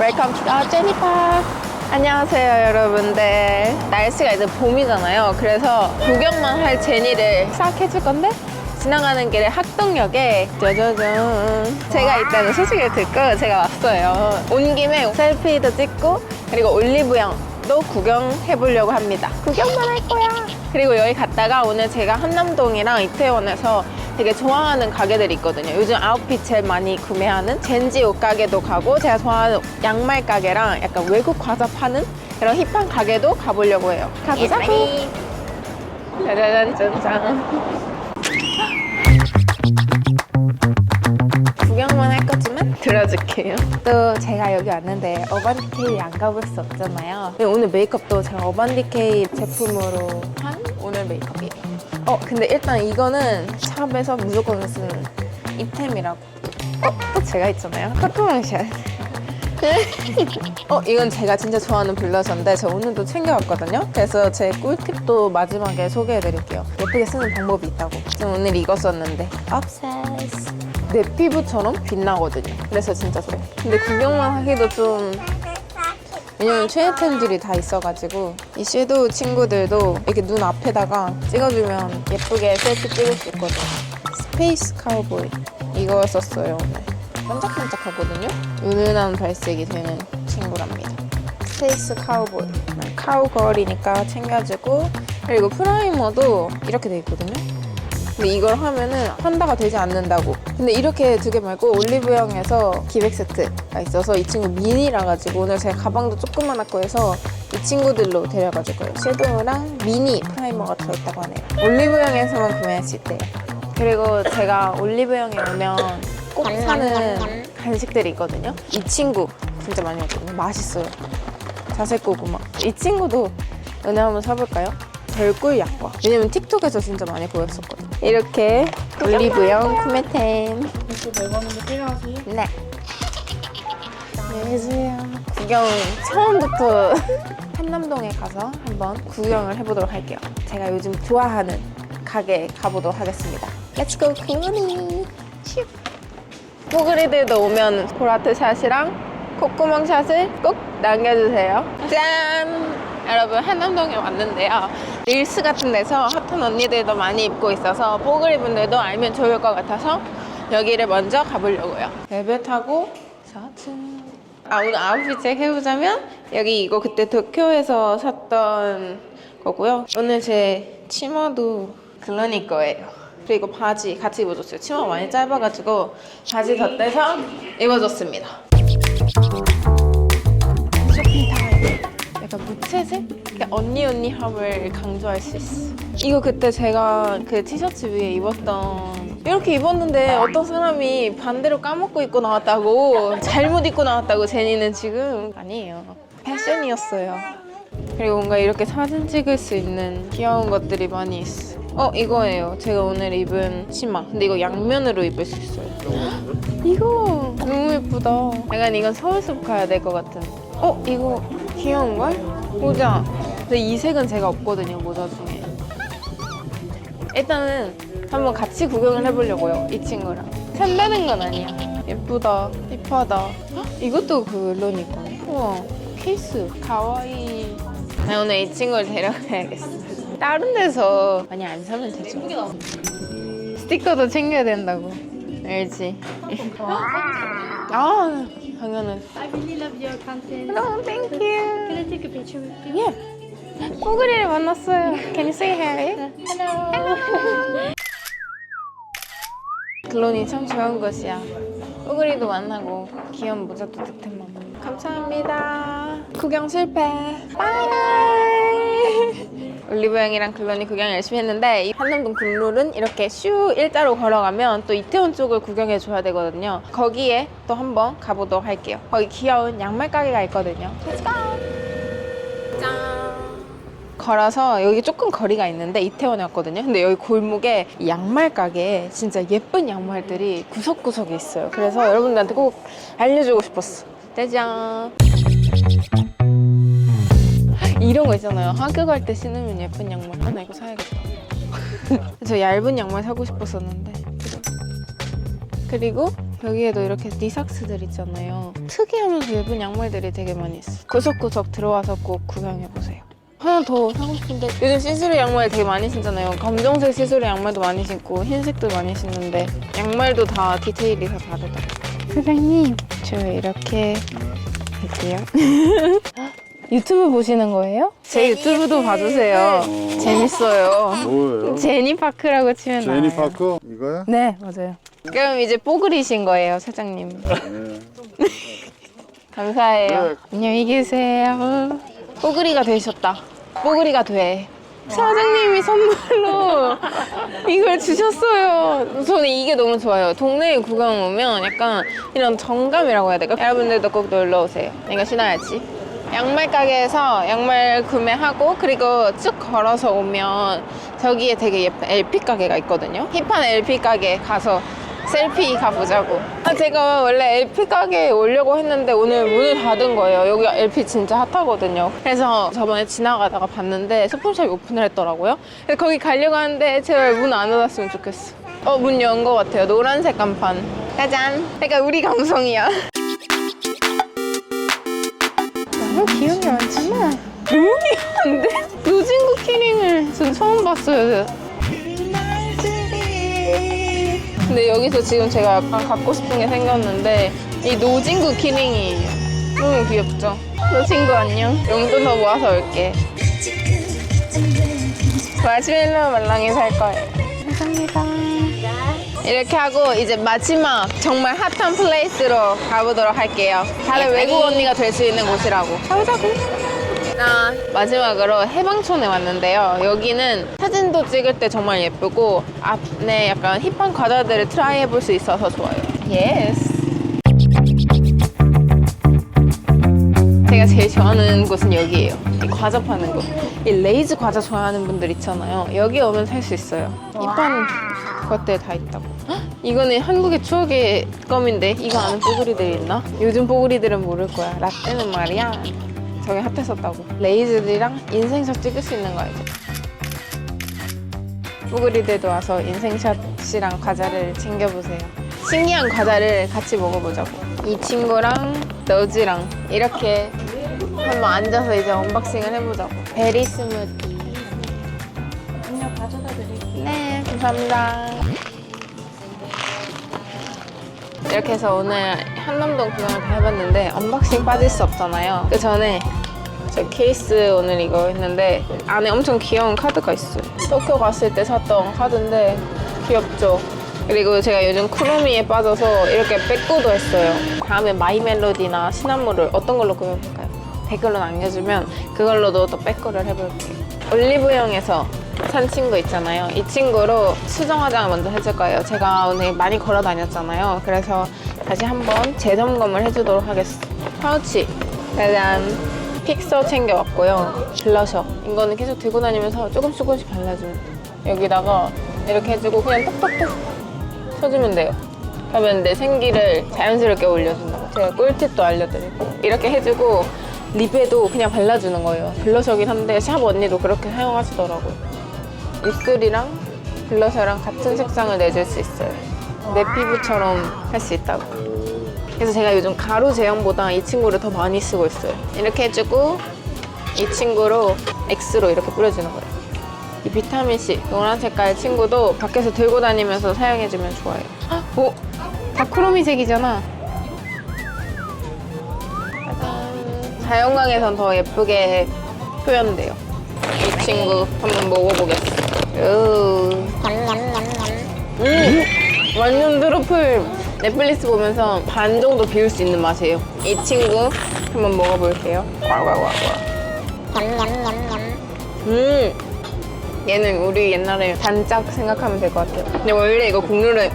웰컴 투 아, 제니파 안녕하세요 여러분들. 날씨가 이제 봄이잖아요. 그래서 구경만 할 제니를 싹 해줄 건데 지나가는 길에 학동역에 짜자잔 제가 있다는 소식을 듣고 제가 왔어요. 온 김에 셀피도 찍고 그리고 올리브영도 구경해 보려고 합니다. 구경만 할 거야. 그리고 여기 갔다가 오늘 제가 한남동이랑 이태원에서 되게 좋아하는 가게들이 있거든요. 요즘 아웃핏 제일 많이 구매하는 젠지 옷 가게도 가고 제가 좋아하는 양말 가게랑 약간 외국 과자 파는 그런 힙한 가게도 가보려고 해요. 가보자고. 짜자잔 짠짠. 구경만 할 거지만 들어줄게요. 또 제가 여기 왔는데 어반디케이 안 가볼 수 없잖아요. 오늘 메이크업도 제가 어반디케이 제품으로 한 오늘 메이크업이에요. 어 근데 일단 이거는 샵에서 무조건 쓰는 이템이라고. 어? 또 제가 있잖아요. 커트망샷. 어 이건 제가 진짜 좋아하는 블러셔인데 제가 오늘도 챙겨왔거든요. 그래서 제 꿀팁도 마지막에 소개해드릴게요. 예쁘게 쓰는 방법이 있다고. 저는 오늘 이거 썼는데 obsessed. 내 피부처럼 빛나거든요. 그래서 진짜 좋아요. 근데 구경만 하기도 좀 왜냐면 최애템들이 다 있어가지고 이 섀도우 친구들도 이렇게 눈 앞에다가 찍어주면 예쁘게 셀프 찍을 수 있거든요. 스페이스 카우보이 이거 썼어요 오늘. 반짝반짝하거든요. 은은한 발색이 되는 친구랍니다. 스페이스 카우보이 카우걸이니까 챙겨주고 그리고 프라이머도 이렇게 돼 있거든요. 근데 이걸 하면은 한다가 되지 않는다고. 근데 이렇게 두 개 말고 올리브영에서 기획 세트가 있어서 이 친구 미니라 가지고 오늘 제가 가방도 조그만하고 해서 이 친구들로 데려가줄 거예요. 섀도우랑 미니 프라이머가 들어있다고 하네요. 올리브영에서만 구매할 수 있대요. 그리고 제가 올리브영에 오면 꼭 사는 간식들이 있거든요. 이 친구 진짜 많이 먹거든요. 맛있어요. 자색 고구마. 이 친구도 은혜 한번 사볼까요? 별꿀 약과. 왜냐면 틱톡에서 진짜 많이 보였었거든요. 이렇게 올리브영 구매템. 혹시 물건은 게 필요하세요? 네. 안녕하세요. 구경 처음부터 한남동에 가서 한번 구경을 해보도록 할게요. 제가 요즘 좋아하는 가게 가보도록 하겠습니다. Let's go, 클로니. 슈. 포그리들도 오면 보라트 샷이랑 콧구멍 샷을 꼭 남겨주세요. 짠! 여러분 한남동에 왔는데요. 릴스 같은 데서 핫한 언니들도 많이 입고 있어서 뽀글이 분들도 알면 좋을 것 같아서 여기를 먼저 가보려고요. 벨벳 타고 샤츠. 아 오늘 아웃핏 해보자면 여기 이거 그때 도쿄에서 샀던 거고요. 오늘 제 치마도 글러니 거예요. 그리고 바지 같이 입어줬어요. 치마 많이 짧아가지고 바지 덧대서 입어줬습니다. 채색? 언니 언니함을 강조할 수 있어. 이거 그때 제가 그 티셔츠 위에 입었던 이렇게 입었는데 어떤 사람이 반대로 까먹고 입고 나왔다고 잘못 입고 나왔다고 제니는 지금 아니에요. 패션이었어요. 그리고 뭔가 이렇게 사진 찍을 수 있는 귀여운 것들이 많이 있어. 어 이거예요. 제가 오늘 입은 치마. 근데 이거 양면으로 입을 수 있어요. 이거 너무 예쁘다. 약간 이건 서울숲 가야 될 것 같은. 어 이거 귀여운 걸? 모자. 근데 이 색은 제가 없거든요 모자 중에. 일단은 한번 같이 구경을 해보려고요 이 친구랑. 산다는 건 아니야. 예쁘다. 힙하다. 헉, 이것도 그 런이고. 우와 케이스. 가와이. 나 오늘 이 친구를 데려가야겠어. 다른 데서 많이 안 사면 되죠. 스티커도 챙겨야 된다고. 알지? 아, 당연은. I really love your content. No, thank Can you. I take a picture with you? Yeah. 뽀글이를 만났어요. Can you say hi? Hello. 글론이 참 좋은 곳이야. 뽀글이도 만나고 귀여운 모자도 득템하고. 감사합니다. 구경 실패. 바이. 올리브영이랑 글론이 구경 열심히 했는데 이 한남동 굴룰은 이렇게 슈 일자로 걸어가면 또 이태원 쪽을 구경해 줘야 되거든요. 거기에 또 한번 가보도록 할게요. 거기 귀여운 양말 가게가 있거든요. Let's go. 짠. 걸어서 여기 조금 거리가 있는데 이태원에 왔거든요. 근데 여기 골목에 이 양말 가게에 진짜 예쁜 양말들이 구석구석에 있어요. 그래서 여러분들한테 꼭 알려주고 싶었어. 짜잔. 이런 거 있잖아요. 학교 갈 때 신으면 예쁜 양말. 아, 나 이거 사야겠다. 저 얇은 양말 사고 싶었었는데. 그리고 여기에도 이렇게 니삭스들 있잖아요. 특이하면서 예쁜 양말들이 되게 많이 있어요. 구석구석 들어와서 꼭 구경해보세요. 하나 더 사고 싶은데 요즘 시스루 양말 되게 많이 신잖아요. 검정색 시스루 양말도 많이 신고 흰색도 많이 신는데 양말도 다 디테일이 다 다르다. 사장님 저 이렇게 할게요. 유튜브 보시는 거예요? 제 유튜브도 봐주세요. 재밌어요. 뭐예요? 제니파크라고 치면 나와요. 제니파크 이거야? 네 맞아요. 그럼 이제 뽀글이신 거예요 사장님. 네. 감사해요. 네. 안녕히 계세요. 뽀글이가 되셨다. 뽀글이가 돼. 사장님이 선물로 이걸 주셨어요. 저는 이게 너무 좋아요. 동네에 구경 오면 약간 이런 정감이라고 해야 될까? 여러분들도 꼭 놀러 오세요. 내가 신어야지. 양말 가게에서 양말 구매하고 그리고 쭉 걸어서 오면 저기에 되게 예쁜 LP 가게가 있거든요. 힙한 LP 가게 가서 셀피 가보자고. 아, 제가 원래 LP 가게에 오려고 했는데 오늘 문을 닫은 거예요. 여기 LP 진짜 핫하거든요. 그래서 저번에 지나가다가 봤는데 소품샵이 오픈을 했더라고요. 그래서 거기 가려고 하는데 제발 문 안 닫았으면 좋겠어. 어, 문 연 거 같아요. 노란색 간판. 짜잔. 그러니까 우리 감성이야. 너무 게 많잖아. 너무 귀여운데? 노진구 키링을 전 처음 봤어요. 근데 여기서 지금 제가 약간 갖고 싶은 게 생겼는데 이 노진구 키링이에요. 너무 귀엽죠? 노진구 안녕. 용돈 더 모아서 올게. 마시멜로 말랑이 살 거예요. 감사합니다. 이렇게 하고 이제 마지막 정말 핫한 플레이스로 가보도록 할게요. 다들 외국 언니가 될 수 있는 곳이라고. 가보자고. 아, 마지막으로 해방촌에 왔는데요. 여기는 사진도 찍을 때 정말 예쁘고 앞에 약간 힙한 과자들을 트라이 해볼 수 있어서 좋아요. 예스. 제가 제일 좋아하는 곳은 여기예요. 이 과자 파는 곳. 이 레이즈 과자 좋아하는 분들 있잖아요. 여기 오면 살 수 있어요. 힙한 것들 다 있다고. 헉, 이거는 한국의 추억의 껌인데 이거 아는 뽀글이들 있나? 요즘 뽀글이들은 모를 거야. 라떼는 말이야. 저게 핫했었다고. 레이즈들이랑 인생샷 찍을 수 있는 거 알죠? 뽀글이들도 와서 인생샷이랑 과자를 챙겨보세요. 신기한 과자를 같이 먹어보자고. 이 친구랑 너즈랑 이렇게 한번 앉아서 이제 언박싱을 해보자고. 베리 스무디. 음료 가져다 드릴게요. 네, 감사합니다. 이렇게 해서 오늘 한남동 구경을 다 해봤는데 언박싱 빠질 수 없잖아요. 그 전에 저 케이스 오늘 이거 했는데 안에 엄청 귀여운 카드가 있어요. 도쿄 갔을 때 샀던 카드인데 귀엽죠? 그리고 제가 요즘 쿠루미에 빠져서 이렇게 백구도 했어요. 다음에 마이 멜로디나 시나모를 어떤 걸로 꾸며볼까요? 댓글로 남겨주면 그걸로도 또 백구를 해볼게요. 올리브영에서 산 친구 있잖아요. 이 친구로 수정 화장을 먼저 해줄 거예요. 제가 오늘 많이 걸어 다녔잖아요. 그래서 다시 한번 재점검을 해주도록 하겠습니다. 파우치 짜잔 픽서 챙겨왔고요. 블러셔 이거는 계속 들고 다니면서 조금씩 조금씩 발라줘요. 여기다가 이렇게 해주고 그냥 톡톡톡 쳐주면 돼요. 그러면 내 생기를 자연스럽게 올려준다고. 제가 꿀팁도 알려드리고 이렇게 해주고 립에도 그냥 발라주는 거예요. 블러셔긴 한데 샵 언니도 그렇게 사용하시더라고요. 입술이랑 블러셔랑 같은 색상을 내줄 수 있어요. 내 피부처럼 할 수 있다고. 그래서 제가 요즘 가루 제형보다 이 친구를 더 많이 쓰고 있어요. 이렇게 해주고 이 친구로 X로 이렇게 뿌려주는 거예요. 이 비타민C 노란 색깔 친구도 밖에서 들고 다니면서 사용해주면 좋아요. 헉, 오! 다크로미색이잖아. 자연광에선 더 예쁘게 표현돼요. 이 친구 한번 먹어보겠어. 오. 음, 완전 트러플. 넷플릭스 보면서 반 정도 비울 수 있는 맛이에요. 이 친구 한번 먹어볼게요. 꽉꽉꽉꽉. 음, 얘는 우리 옛날에 단짝 생각하면 될 것 같아요. 근데 원래 이거 국룰은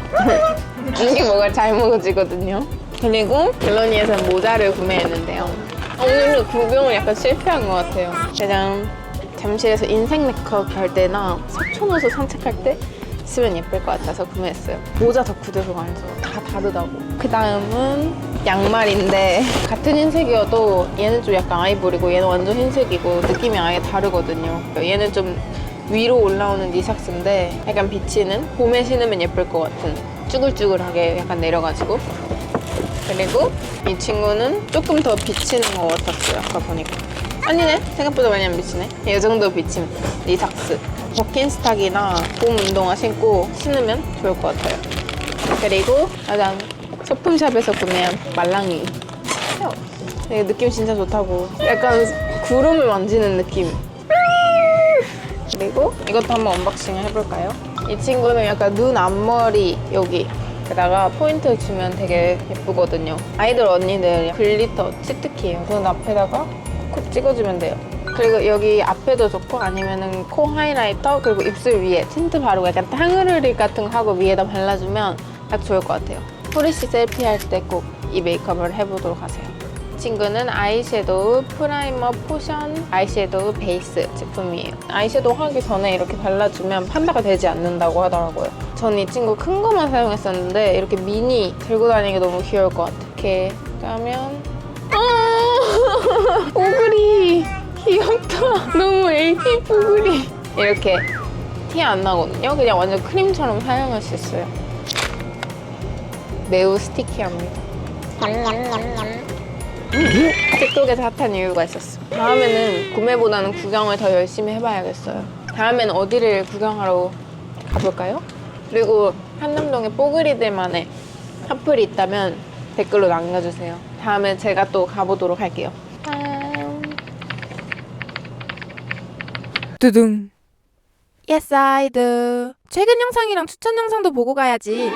이게 뭐가 잘 먹어지거든요. 그리고 갤러니에서 모자를 구매했는데요. 어, 오늘은 구경을 약간 실패한 것 같아요. 짜잔. 잠실에서 인생 메이크업 할 때나 석촌호수 산책할 때 쓰면 예쁠 것 같아서 구매했어요. 모자 덕후들도 많죠. 다 다르다고. 그 다음은 양말인데 같은 흰색이어도 얘는 좀 약간 아이보리고 얘는 완전 흰색이고 느낌이 아예 다르거든요. 얘는 좀 위로 올라오는 니삭스인데 약간 비치는 봄에 신으면 예쁠 것 같은 쭈글쭈글하게 약간 내려가지고 그리고 이 친구는 조금 더 비치는 것 같았어요 아까 보니까. 아니네. 생각보다 많이 안 비치네. 이 정도 비침 리삭스. 버킨스탁이나 봄 운동화 신고 신으면 좋을 것 같아요. 그리고 가장 소품샵에서 구매한 말랑이. 되게 느낌 진짜 좋다고. 약간 구름을 만지는 느낌. 그리고 이것도 한번 언박싱을 해볼까요? 이 친구는 약간 눈 앞머리 여기 게다가 포인트 주면 되게 예쁘거든요. 아이돌 언니들 글리터 치트키예요. 눈 앞에다가 콕 찍어주면 돼요. 그리고 여기 앞에도 좋고 아니면은 코 하이라이터 그리고 입술 위에 틴트 바르고 약간 탕후루리 같은 거 하고 위에다 발라주면 딱 좋을 것 같아요. 후리씨 셀피 할 때 꼭 이 메이크업을 해보도록 하세요. 이 친구는 아이섀도우 프라이머 포션 아이섀도우 베이스 제품이에요. 아이섀도우 하기 전에 이렇게 발라주면 판다가 되지 않는다고 하더라고요. 전 이 친구 큰 거만 사용했었는데 이렇게 미니 들고 다니기 너무 귀여울 것 같아요. 이렇게 까면 아 뽀글이 귀엽다. 너무 애기 뽀글이 이렇게 티 안 나거든요. 그냥 완전 크림처럼 사용할 수 있어요. 매우 스티키합니다. 틱톡에서 핫한 이유가 있었어. 다음에는 구매보다는 구경을 더 열심히 해봐야겠어요. 다음엔 어디를 구경하러 가볼까요? 그리고 한남동에 뽀글이들만의 핫플이 있다면 댓글로 남겨주세요. 다음에 제가 또 가보도록 할게요. 짠. 두둥. Yes, I do. 최근 영상이랑 추천 영상도 보고 가야지.